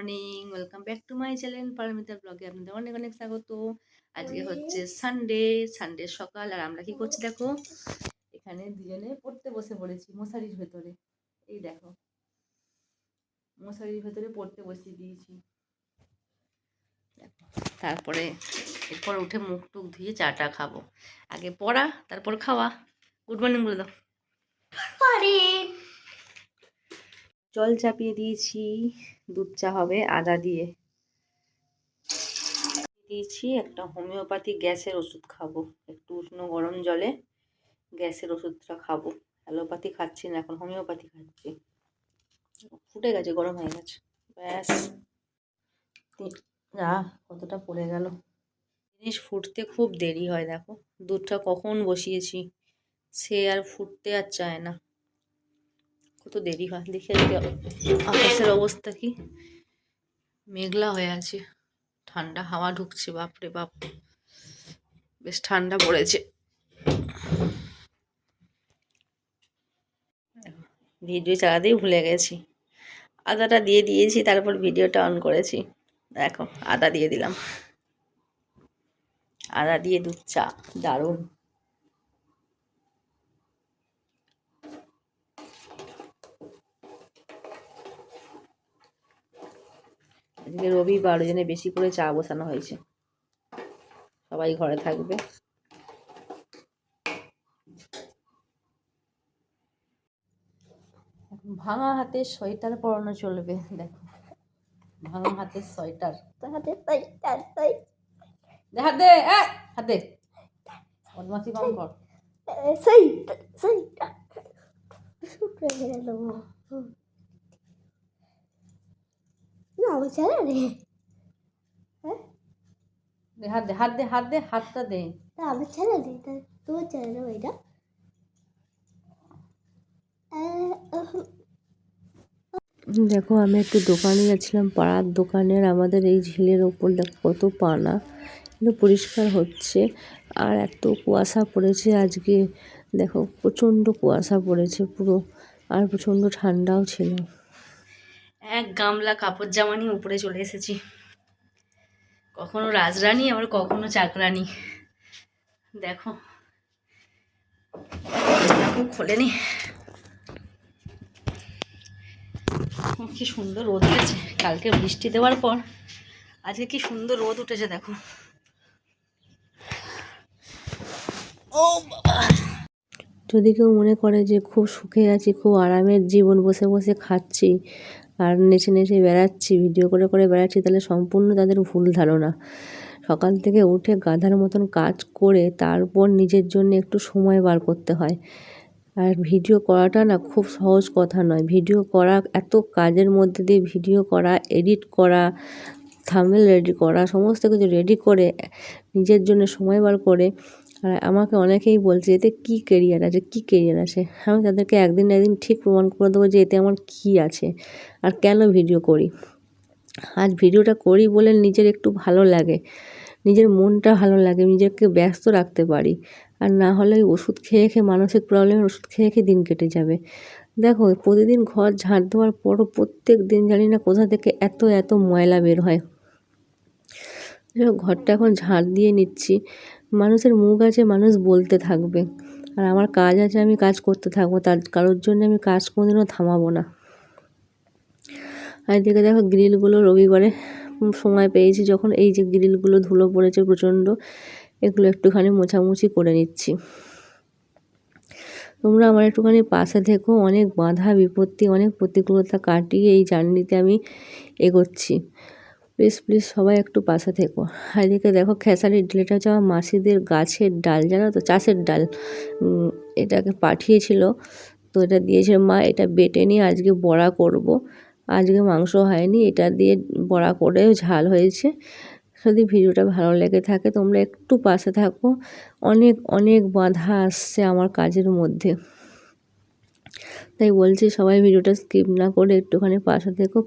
Morning welcome back to my channel Paromita ব্লগে আপনাদের অনেক অনেক স্বাগত। আজকে হচ্ছে সানডে সানডে সকাল আর আমরা কি করছি দেখো? এখানে দুজনে পড়তে বসে পড়েছি মশারির ভেতরে। এই দেখো মশারির ভেতরে পড়তে বসিয়ে দিয়েছি। তারপরে এরপর উঠে মুখ টুক ধুয়ে চাটা খাব। আগে পড়া তারপর খাওয়া। গুড মর্নিং বলে দাও। জল চাপিয়ে দিয়েছি, দুধ চা হবে, আদা দিয়ে। দিয়েছি একটা হোমিওপ্যাথি গ্যাসের ওষুধ খাব, একটু উষ্ণ গরম জলে গ্যাসের ওষুধটা খাব। অ্যালোপ্যাথি খাচ্ছি না, এখন হোমিওপ্যাথি খাচ্ছি। ফুটে গেছে, গরম হয়ে গেছে। ব্যাস। যা কতটা পড়ে গেল। জিনিস ফুটতে খুব দেরি হয়, দেখো। দুধটা কখন বসিয়েছি, সে আর ফুটতে আর চায় না। কত দেরি হয়? দেখে আকাশের অবস্থা কি? মেঘলা হয়ে আছে। ঠান্ডা হাওয়া ঢুকছে, বাপরে বাপ। বেশ ঠান্ডা পড়েছে। ভিডিও চালাতেই ভুলে গেছি। আদাটা দিয়ে দিয়েছি, তারপর ভিডিওটা অন করেছি। দেখো, আদা দিয়ে দিলাম। আদা দিয়ে দুধ চা, দারুণ। আজকে রবিবার ওই জন্য বেশি করে চা বসানো হয়েছে। সবাই ঘরে থাকবে। ভাঙা হাতের সোয়েটার পরানো চলবে দেখো। ভাঙা হাতের সোয়েটার। হাতে তাই তাই তাই দে হাত দে এ, হাত দে। বদমাসি কম কর। সেই সেই রে হাত দে হাত দে হাত দে হাতটা দে। দেখো আমি একটু দোকানে গেছিলাম পাড়ার দোকানের আমাদের এই ঝিলের ওপর দেখো কত পানা এগুলো পরিষ্কার হচ্ছে। আর এত কুয়াশা পড়েছে আজকে দেখো প্রচণ্ড কুয়াশা পড়েছে পুরো আর প্রচণ্ড ঠান্ডাও ছিল। এক গামলা কাপড় জামা নিয়ে উপরে চলে এসেছি। কখনো রাজরানী, আবার কখনো চাকরানি। দেখো। খোলেনি। কি সুন্দর রোদ উঠেছে। কালকে বৃষ্টি দেওয়ার পর আজকে কি সুন্দর রোদ উঠেছে, দেখো। ও বাবা। যদি কেউ মনে করে যে খুব সুখে আছি, খুব আরামের জীবন বসে বসে খাচ্ছি। আর নেচে নেচে বেড়াচ্ছি, ভিডিও করে করে বেড়াচ্ছি, তাহলে সম্পূর্ণ তাদের ভুল ধারণা। সকাল থেকে উঠে গাধার মতন কাজ করে তারপর নিজের জন্য একটু সময় বার করতে হয়। আর ভিডিও করাটা না খুব সহজ কথা নয়। ভিডিও করা, এত কাজের মধ্যে দিয়ে ভিডিও করা, এডিট করা থামেল রেডি করা, সমস্ত কিছু রেডি করে, নিজের জন্য সময় বার করে আর আমাকে অনেকেই বলছে এতে কী কেরিয়ার আছে? কী কেরিয়ার আছে? আমি তাদেরকে একদিন একদিন ঠিক প্রমাণ করে দেবো যে, এতে আমার কী আছে আর কেন ভিডিও করি। আজ ভিডিওটা করি বলে নিজের একটু ভালো লাগে, নিজের মনটা ভালো লাগে, নিজেকে ব্যস্ত রাখতে পারি। আর না হলে ওষুধ খেয়ে খেয়ে, মানসিক প্রবলেমের ওষুধ খেয়ে খেয়ে দিন কেটে যাবে। দেখো প্রতিদিন ঘর ঝাঁট দেওয়ার পরও প্রত্যেক দিন জানি না কোথা থেকে এত এত ময়লা বের হয়। ঘরটা এখন ঝাঁট দিয়ে নিচ্ছি। মানুষের মুখ আছে, মানুষ বলতে থাকবে। আর আমার কাজ আছে, আমি কাজ করতে থাকব, তার কারোর জন্য আমি কাজ কোনোদিনও থামাবো না। আর এদিকে দেখো গ্রিলগুলো রবিবারে সময় পেয়েছি, যখন এই যে গ্রিলগুলো ধুলো পড়েছে প্রচণ্ড, এগুলো একটুখানি মোছামুছি করে নিচ্ছি। তোমরা আমার একটুখানি পাশে থেকো, অনেক বাধা, বিপত্তি, অনেক প্রতিকূলতা কাটিয়ে এই জার্নিতে আমি এগোচ্ছি। প্লিজ প্লিজ সবাই একটু পাশে থেকো। এদিকে দেখো খেসারির ডাল এটা হচ্ছে আমার মাসিদের গাছের ডাল, জানো তো? চাষের ডাল। এটাকে পাঠিয়েছিল, তো এটা দিয়েছে, মা, এটা বেটে নিয়ে আজকে বড়া করব। আজকে মাংস হয়নি, এটা দিয়ে বড়া করে ঝাল হয়েছে। যদি ভিডিওটা ভালো লেগে থাকে, তোমরা একটু পাশে থাকো। অনেক অনেক বাধা আসছে আমার কাজের মধ্যে। তাই বলছি, সবাই ভিডিওটা স্কিপ না করে একটুখানি পাশে থেকো।